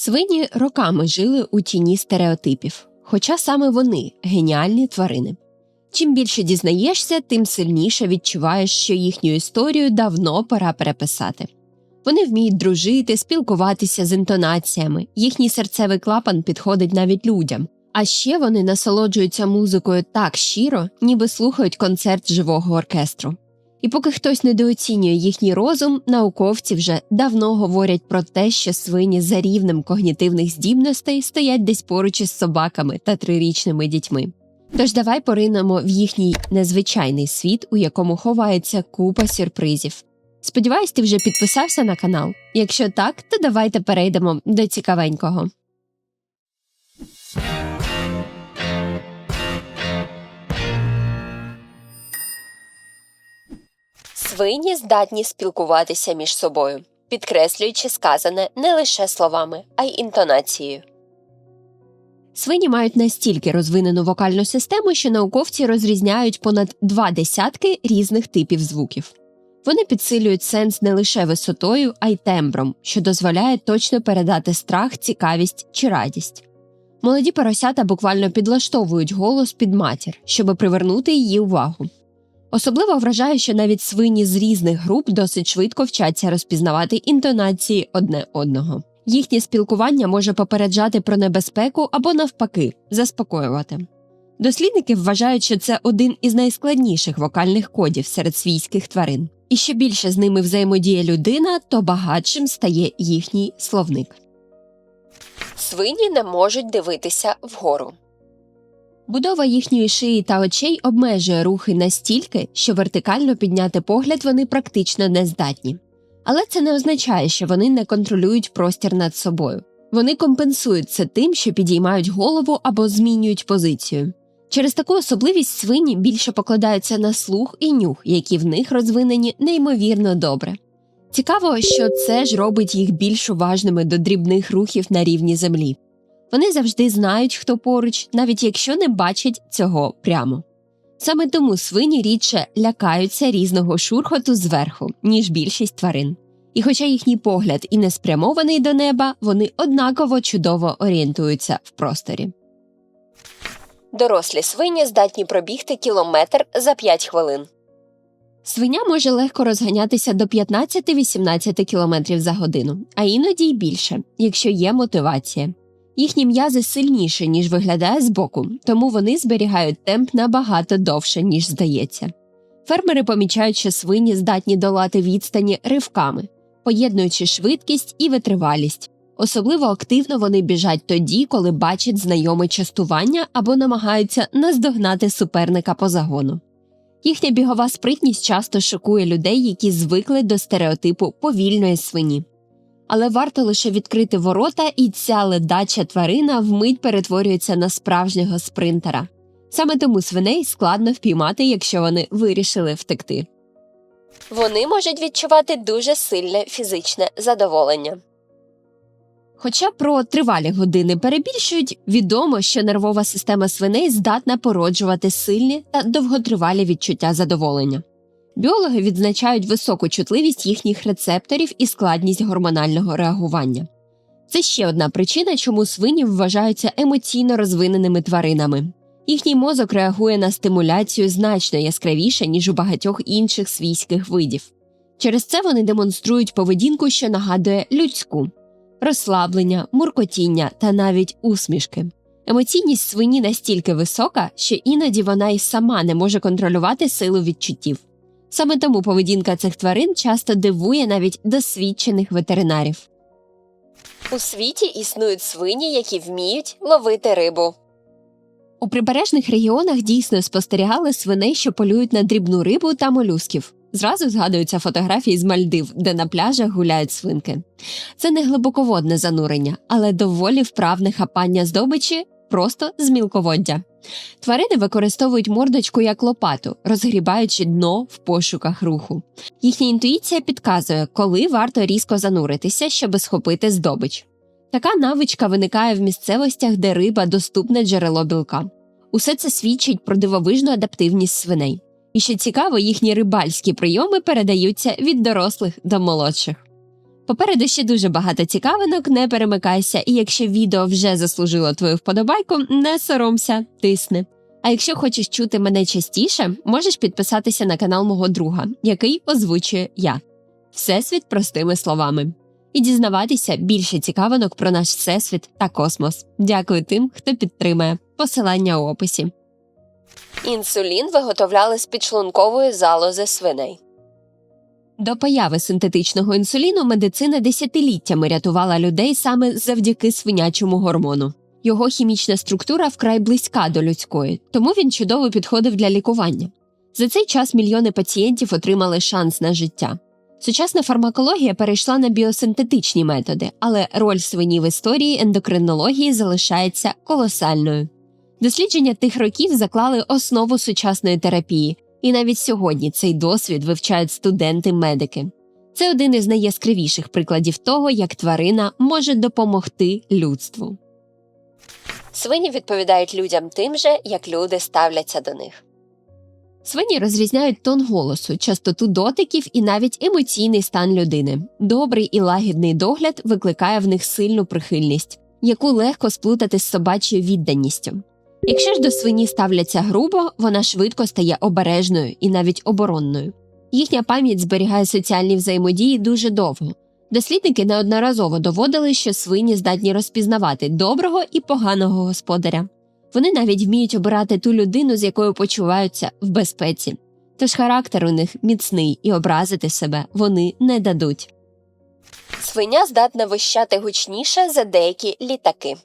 Свині роками жили у тіні стереотипів, хоча саме вони геніальні тварини. Чим більше дізнаєшся, тим сильніше відчуваєш, що їхню історію давно пора переписати. Вони вміють дружити, спілкуватися з інтонаціями, їхній серцевий клапан підходить навіть людям. А ще вони насолоджуються музикою так щиро, ніби слухають концерт живого оркестру. І поки хтось недооцінює їхній розум, науковці вже давно говорять про те, що свині за рівнем когнітивних здібностей стоять десь поруч із собаками та трирічними дітьми. Тож давай поринемо в їхній незвичайний світ, у якому ховається купа сюрпризів. Сподіваюсь, ти вже підписався на канал. Якщо так, то давайте перейдемо до цікавенького. Свині здатні спілкуватися між собою, підкреслюючи сказане не лише словами, а й інтонацією. Свині мають настільки розвинену вокальну систему, що науковці розрізняють понад два десятки різних типів звуків. Вони підсилюють сенс не лише висотою, а й тембром, що дозволяє точно передати страх, цікавість чи радість. Молоді поросята буквально підлаштовують голос під матір, щоб привернути її увагу. Особливо вражає, що навіть свині з різних груп досить швидко вчаться розпізнавати інтонації одне одного. Їхнє спілкування може попереджати про небезпеку або, навпаки, заспокоювати. Дослідники вважають, що це один із найскладніших вокальних кодів серед свійських тварин. І що більше з ними взаємодіє людина, то багатшим стає їхній словник. Свині не можуть дивитися вгору. Будова їхньої шиї та очей обмежує рухи настільки, що вертикально підняти погляд вони практично не здатні. Але це не означає, що вони не контролюють простір над собою. Вони компенсують це тим, що підіймають голову або змінюють позицію. Через таку особливість свині більше покладаються на слух і нюх, які в них розвинені неймовірно добре. Цікаво, що це ж робить їх більш уважними до дрібних рухів на рівні землі. Вони завжди знають, хто поруч, навіть якщо не бачать цього прямо. Саме тому свині рідше лякаються різного шурхоту зверху, ніж більшість тварин. І хоча їхній погляд і не спрямований до неба, вони однаково чудово орієнтуються в просторі. Дорослі свині здатні пробігти кілометр за 5 хвилин. Свиня може легко розганятися до 15-18 км за годину, а іноді й більше, якщо є мотивація. Їхні м'язи сильніші, ніж виглядає збоку, тому вони зберігають темп набагато довше, ніж здається. Фермери помічають, що свині здатні долати відстані ривками, поєднуючи швидкість і витривалість. Особливо активно вони біжать тоді, коли бачать знайоме частування або намагаються наздогнати суперника по загону. Їхня бігова спритність часто шокує людей, які звикли до стереотипу повільної свині. Але варто лише відкрити ворота, і ця ледача тварина вмить перетворюється на справжнього спринтера. Саме тому свиней складно впіймати, якщо вони вирішили втекти. Вони можуть відчувати дуже сильне фізичне задоволення. Хоча про тривалі години перебільшують, відомо, що нервова система свиней здатна породжувати сильні та довготривалі відчуття задоволення. Біологи відзначають високу чутливість їхніх рецепторів і складність гормонального реагування. Це ще одна причина, чому свині вважаються емоційно розвиненими тваринами. Їхній мозок реагує на стимуляцію значно яскравіше, ніж у багатьох інших свійських видів. Через це вони демонструють поведінку, що нагадує людську розслаблення, муркотіння та навіть усмішки. Емоційність свині настільки висока, що іноді вона й сама не може контролювати силу відчуттів. Саме тому поведінка цих тварин часто дивує навіть досвідчених ветеринарів. У світі існують свині, які вміють ловити рибу. У прибережних регіонах дійсно спостерігали свиней, що полюють на дрібну рибу та молюсків. Зразу згадуються фотографії з Мальдив, де на пляжах гуляють свинки. Це не глибоководне занурення, але доволі вправне хапання здобичі просто з мілководдя. Тварини використовують мордочку як лопату, розгрібаючи дно в пошуках руху. Їхня інтуїція підказує, коли варто різко зануритися, щоб схопити здобич. Така навичка виникає в місцевостях, де риба доступне джерело білка. Усе це свідчить про дивовижну адаптивність свиней. І що цікаво, їхні рибальські прийоми передаються від дорослих до молодших. Попереду ще дуже багато цікавинок, не перемикайся, і якщо відео вже заслужило твою вподобайку, не соромся, тисни. А якщо хочеш чути мене частіше, можеш підписатися на канал мого друга, який озвучує я. Всесвіт простими словами. І дізнаватися більше цікавинок про наш всесвіт та космос. Дякую тим, хто підтримає. Посилання у описі. Інсулін виготовляли з підшлункової залози свиней. До появи синтетичного інсуліну медицина десятиліттями рятувала людей саме завдяки свинячому гормону. Його хімічна структура вкрай близька до людської, тому він чудово підходив для лікування. За цей час мільйони пацієнтів отримали шанс на життя. Сучасна фармакологія перейшла на біосинтетичні методи, але роль свині в історії ендокринології залишається колосальною. Дослідження тих років заклали основу сучасної терапії, і навіть сьогодні цей досвід вивчають студенти-медики. Це один із найяскравіших прикладів того, як тварина може допомогти людству. Свині відповідають людям тим же, як люди ставляться до них. Свині розрізняють тон голосу, частоту дотиків і навіть емоційний стан людини. Добрий і лагідний догляд викликає в них сильну прихильність, яку легко сплутати з собачою відданістю. Якщо ж до свині ставляться грубо, вона швидко стає обережною і навіть оборонною. Їхня пам'ять зберігає соціальні взаємодії дуже довго. Дослідники неодноразово доводили, що свині здатні розпізнавати доброго і поганого господаря. Вони навіть вміють обирати ту людину, з якою почуваються в безпеці. Тож характер у них міцний і образити себе вони не дадуть. Свиня здатна вищати гучніше за деякі літаки.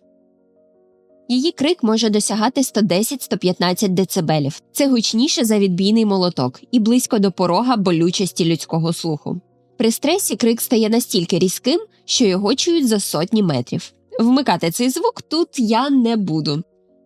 Її крик може досягати 110-115 дБ. Це гучніше за відбійний молоток і близько до порога болючості людського слуху. При стресі крик стає настільки різким, що його чують за сотні метрів. Вмикати цей звук тут я не буду.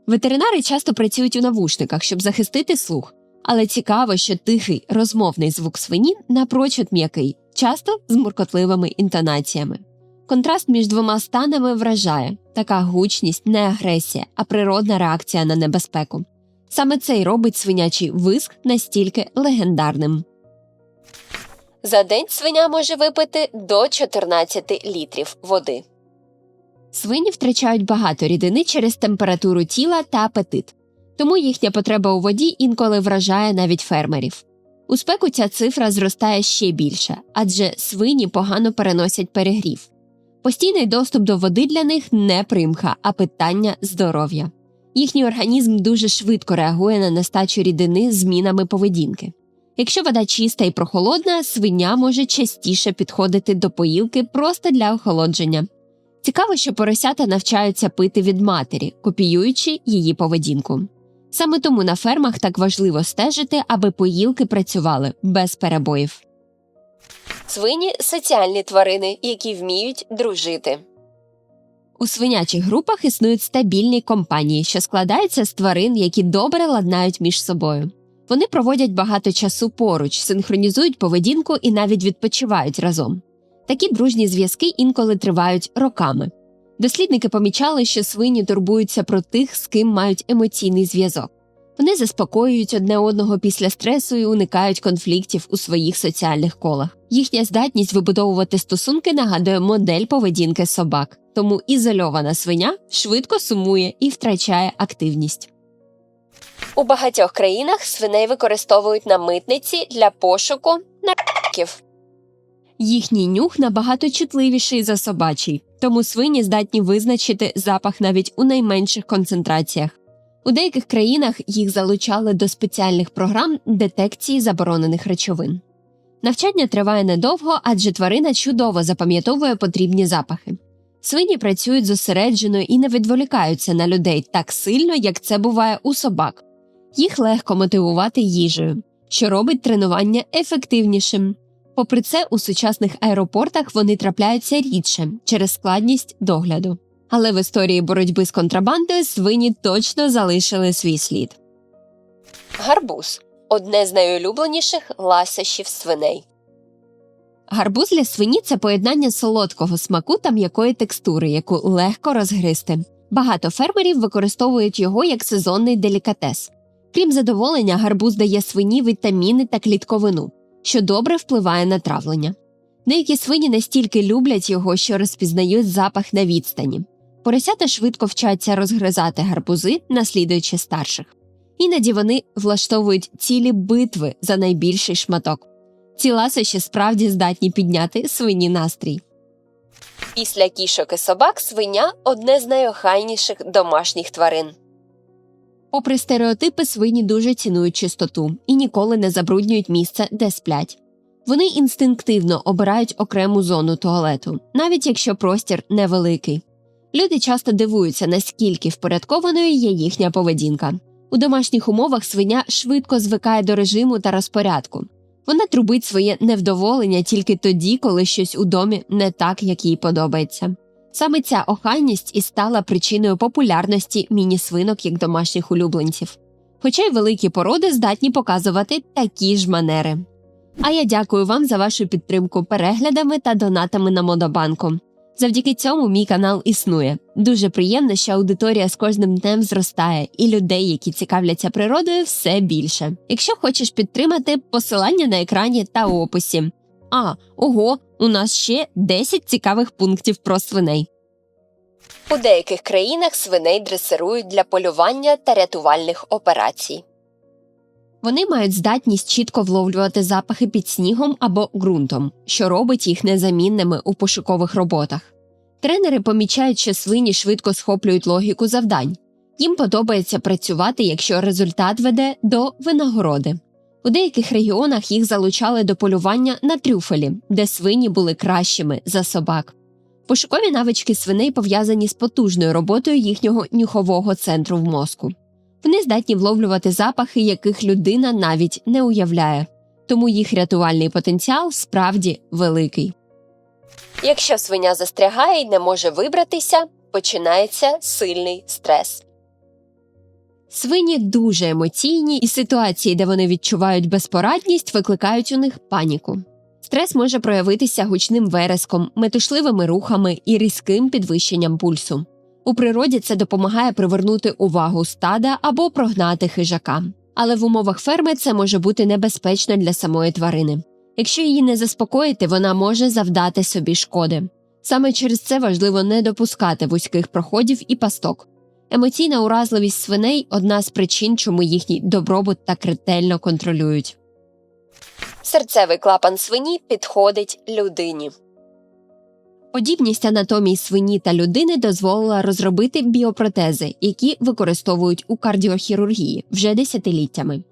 Ветеринари часто працюють у навушниках, щоб захистити слух, але цікаво, що тихий розмовний звук свині напрочуд м'який, часто з муркотливими інтонаціями. Контраст між двома станами вражає така гучність не агресія, а природна реакція на небезпеку. Саме це й робить свинячий виск настільки легендарним. За день свиня може випити до 14 літрів води. Свині втрачають багато рідини через температуру тіла та апетит, тому їхня потреба у воді інколи вражає навіть фермерів. У спеку ця цифра зростає ще більше, адже свині погано переносять перегрів. Постійний доступ до води для них не примха, а питання здоров'я. Їхній організм дуже швидко реагує на нестачу рідини змінами поведінки. Якщо вода чиста і прохолодна, свиня може частіше підходити до поїлки просто для охолодження. Цікаво, що поросята навчаються пити від матері, копіюючи її поведінку. Саме тому на фермах так важливо стежити, аби поїлки працювали без перебоїв. Свині соціальні тварини, які вміють дружити. У свинячих групах існують стабільні компанії, що складаються з тварин, які добре ладнають між собою. Вони проводять багато часу поруч, синхронізують поведінку і навіть відпочивають разом. Такі дружні зв'язки інколи тривають роками. Дослідники помічали, що свині турбуються про тих, з ким мають емоційний зв'язок. Вони заспокоюють одне одного після стресу і уникають конфліктів у своїх соціальних колах. Їхня здатність вибудовувати стосунки нагадує модель поведінки собак, тому ізольована свиня швидко сумує і втрачає активність. У багатьох країнах свиней використовують на митниці для пошуку наркотиків. Їхній нюх набагато чутливіший за собачий, тому свині здатні визначити запах навіть у найменших концентраціях. У деяких країнах їх залучали до спеціальних програм детекції заборонених речовин. Навчання триває недовго, адже тварина чудово запам'ятовує потрібні запахи. Свині працюють зосереджено і не відволікаються на людей так сильно, як це буває у собак. Їх легко мотивувати їжею, що робить тренування ефективнішим. Попри це, у сучасних аеропортах вони трапляються рідше через складність догляду. Але в історії боротьби з контрабандою свині точно залишили свій слід. Гарбуз одне з найулюбленіших ласощів свиней. Гарбуз для свині це поєднання солодкого смаку та м'якої текстури, яку легко розгризти. Багато фермерів використовують його як сезонний делікатес. Крім задоволення, гарбуз дає свині вітаміни та клітковину, що добре впливає на травлення. Деякі свині настільки люблять його, що розпізнають запах на відстані. Поросята швидко вчаться розгризати гарбузи, наслідуючи старших. Іноді вони влаштовують цілі битви за найбільший шматок. Ці ласощі справді здатні підняти свині настрій. Після кішок і собак свиня одне з найохайніших домашніх тварин. Попри стереотипи, свині дуже цінують чистоту і ніколи не забруднюють місце, де сплять. Вони інстинктивно обирають окрему зону туалету, навіть якщо простір невеликий. Люди часто дивуються, наскільки впорядкованою є їхня поведінка. У домашніх умовах свиня швидко звикає до режиму та розпорядку. Вона трубить своє невдоволення тільки тоді, коли щось у домі не так, як їй подобається. Саме ця охайність і стала причиною популярності міні-свинок як домашніх улюбленців. Хоча й великі породи здатні показувати такі ж манери. А я дякую вам за вашу підтримку переглядами та донатами на Модобанку. Завдяки цьому мій канал існує. Дуже приємно, що аудиторія з кожним днем зростає, і людей, які цікавляться природою, все більше. Якщо хочеш підтримати, посилання на екрані та описі. А, ого, у нас ще 10 цікавих пунктів про свиней. У деяких країнах свиней дресирують для полювання та рятувальних операцій. Вони мають здатність чітко вловлювати запахи під снігом або ґрунтом, що робить їх незамінними у пошукових роботах. Тренери помічають, що свині швидко схоплюють логіку завдань. Їм подобається працювати, якщо результат веде до винагороди. У деяких регіонах їх залучали до полювання на трюфелі, де свині були кращими за собак. Пошукові навички свиней пов'язані з потужною роботою їхнього нюхового центру в мозку. Вони здатні вловлювати запахи, яких людина навіть не уявляє, тому їх рятувальний потенціал справді великий. Якщо свиня застрягає і не може вибратися, починається сильний стрес. Свині дуже емоційні, і ситуації, де вони відчувають безпорадність, викликають у них паніку. Стрес може проявитися гучним вереском, метушливими рухами і різким підвищенням пульсу. У природі це допомагає привернути увагу стада або прогнати хижака. Але в умовах ферми це може бути небезпечно для самої тварини. Якщо її не заспокоїти, вона може завдати собі шкоди. Саме через це важливо не допускати вузьких проходів і пасток. Емоційна уразливість свиней одна з причин, чому їхній добробут так ретельно контролюють. Серцевий клапан свині підходить людині. Подібність анатомії свині та людини дозволила розробити біопротези, які використовують у кардіохірургії вже десятиліттями.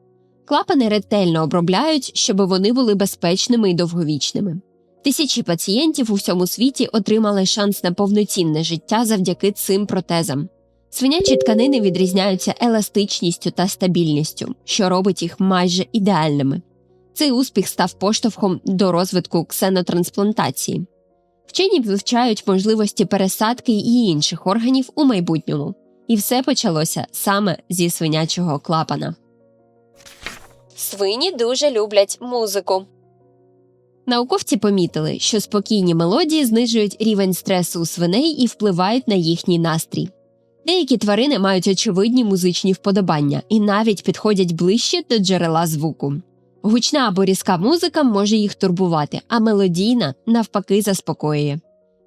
Клапани ретельно обробляють, щоб вони були безпечними і довговічними. Тисячі пацієнтів у всьому світі отримали шанс на повноцінне життя завдяки цим протезам. Свинячі тканини відрізняються еластичністю та стабільністю, що робить їх майже ідеальними. Цей успіх став поштовхом до розвитку ксенотрансплантації. Вчені вивчають можливості пересадки і інших органів у майбутньому. І все почалося саме зі свинячого клапана. Свині дуже люблять музику. Науковці помітили, що спокійні мелодії знижують рівень стресу у свиней і впливають на їхній настрій. Деякі тварини мають очевидні музичні вподобання і навіть підходять ближче до джерела звуку. Гучна або різка музика може їх турбувати, а мелодійна навпаки заспокоює.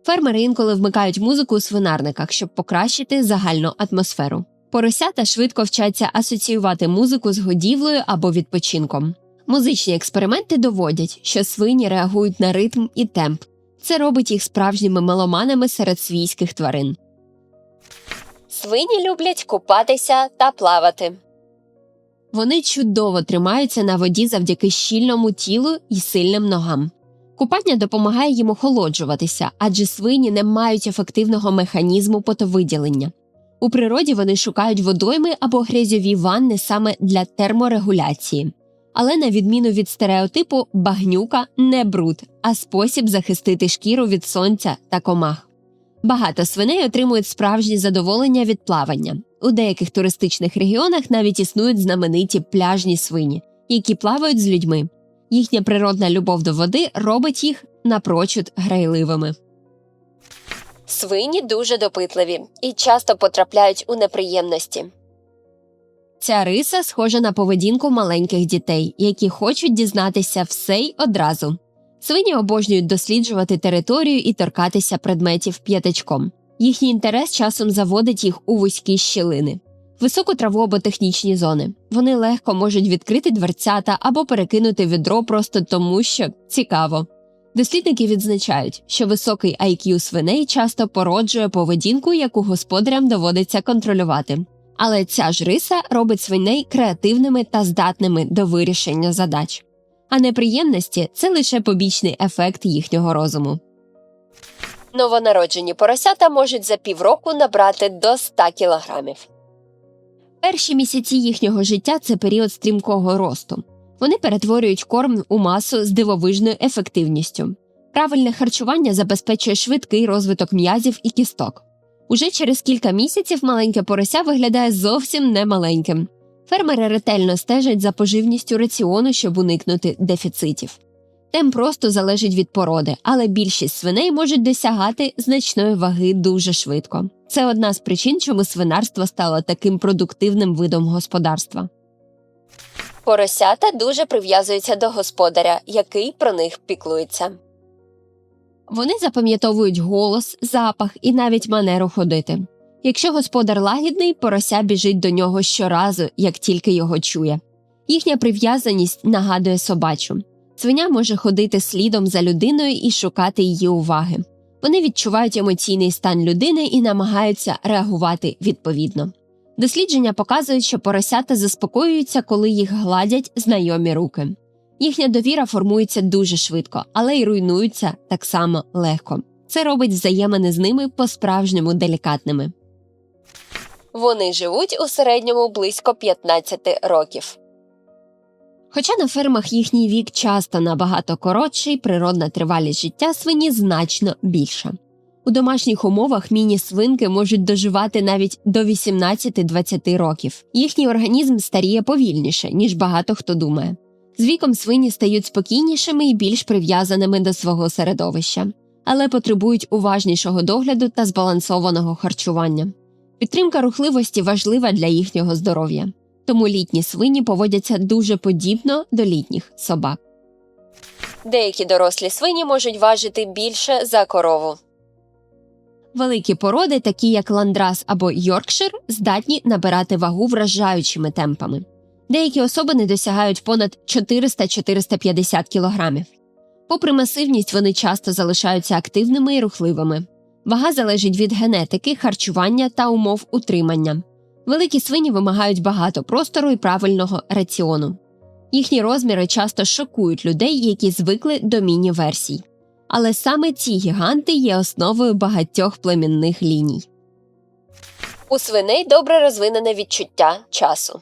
Фермери інколи вмикають музику у свинарниках, щоб покращити загальну атмосферу. Поросята швидко вчаться асоціювати музику з годівлею або відпочинком. Музичні експерименти доводять, що свині реагують на ритм і темп. Це робить їх справжніми меломанами серед свійських тварин. Свині люблять купатися та плавати. Вони чудово тримаються на воді завдяки щільному тілу і сильним ногам. Купання допомагає їм охолоджуватися, адже свині не мають ефективного механізму потовиділення. У природі вони шукають водойми або грязьові ванни саме для терморегуляції. Але, на відміну від стереотипу, багнюка не бруд, а спосіб захистити шкіру від сонця та комах. Багато свиней отримують справжнє задоволення від плавання. У деяких туристичних регіонах навіть існують знамениті пляжні свині, які плавають з людьми. Їхня природна любов до води робить їх напрочуд грайливими. Свині дуже допитливі і часто потрапляють у неприємності. Ця риса схожа на поведінку маленьких дітей, які хочуть дізнатися все й одразу. Свині обожнюють досліджувати територію і торкатися предметів п'ятачком. Їхній інтерес часом заводить їх у вузькі щілини, високу траву або технічні зони. Вони легко можуть відкрити дверцята або перекинути відро просто тому, що цікаво. Дослідники відзначають, що високий IQ свиней часто породжує поведінку, яку господарям доводиться контролювати. Але ця ж риса робить свиней креативними та здатними до вирішення задач. А неприємності це лише побічний ефект їхнього розуму. Новонароджені поросята можуть за півроку набрати до 100 кілограмів. Перші місяці їхнього життя це період стрімкого росту. Вони перетворюють корм у масу з дивовижною ефективністю. Правильне харчування забезпечує швидкий розвиток м'язів і кісток. Уже через кілька місяців маленьке порося виглядає зовсім немаленьким. Фермери ретельно стежать за поживністю раціону, щоб уникнути дефіцитів. Темп росту залежить від породи, але більшість свиней можуть досягати значної ваги дуже швидко. Це одна з причин, чому свинарство стало таким продуктивним видом господарства. Поросята дуже прив'язуються до господаря, який про них піклується. Вони запам'ятовують голос, запах і навіть манеру ходити. Якщо господар лагідний, порося біжить до нього щоразу, як тільки його чує. Їхня прив'язаність нагадує собачу. Свиня може ходити слідом за людиною і шукати її уваги. Вони відчувають емоційний стан людини і намагаються реагувати відповідно. Дослідження показують, що поросята заспокоюються, коли їх гладять знайомі руки. Їхня довіра формується дуже швидко, але й руйнується так само легко. Це робить взаємини з ними по-справжньому делікатними. Вони живуть у середньому близько 15 років. Хоча на фермах їхній вік часто набагато коротший, природна тривалість життя свині значно більша. У домашніх умовах міні-свинки можуть доживати навіть до 18-20 років. Їхній організм старіє повільніше, ніж багато хто думає. З віком свині стають спокійнішими і більш прив'язаними до свого середовища, але потребують уважнішого догляду та збалансованого харчування. Підтримка рухливості важлива для їхнього здоров'я, тому літні свині поводяться дуже подібно до літніх собак. Деякі дорослі свині можуть важити більше за корову. Великі породи, такі як ландрас або Йоркшир, здатні набирати вагу вражаючими темпами. Деякі особини досягають понад 400-450 кілограмів. Попри масивність, вони часто залишаються активними і рухливими. Вага залежить від генетики, харчування та умов утримання. Великі свині вимагають багато простору і правильного раціону. Їхні розміри часто шокують людей, які звикли до міні-версій. Але саме ці гіганти є основою багатьох племінних ліній. У свиней добре розвинене відчуття часу.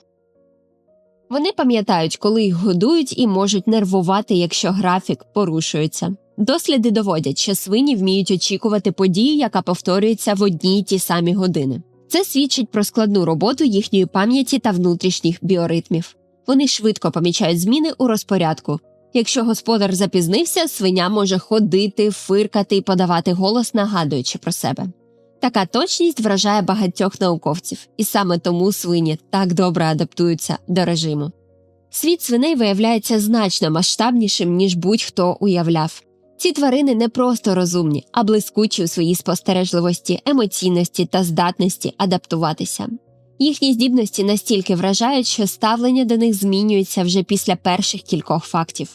Вони пам'ятають, коли їх годують і можуть нервувати, якщо графік порушується. Досліди доводять, що свині вміють очікувати подію, яка повторюється в одні й ті самі години. Це свідчить про складну роботу їхньої пам'яті та внутрішніх біоритмів. Вони швидко помічають зміни у розпорядку. Якщо господар запізнився, свиня може ходити, фиркати і подавати голос, нагадуючи про себе. Така точність вражає багатьох науковців, і саме тому свині так добре адаптуються до режиму. Світ свиней виявляється значно масштабнішим, ніж будь-хто уявляв. Ці тварини не просто розумні, а блискучі у своїй спостережливості, емоційності та здатності адаптуватися. Їхні здібності настільки вражають, що ставлення до них змінюється вже після перших кількох фактів.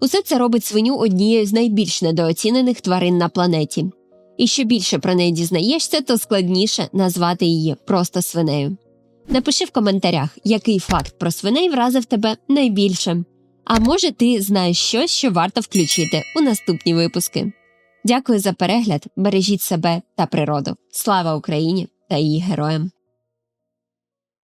Усе це робить свиню однією з найбільш недооцінених тварин на планеті. І що більше про неї дізнаєшся, то складніше назвати її просто свинею. Напиши в коментарях, який факт про свиней вразив тебе найбільше. А може, ти знаєш щось, що варто включити у наступні випуски. Дякую за перегляд, бережіть себе та природу. Слава Україні та її героям!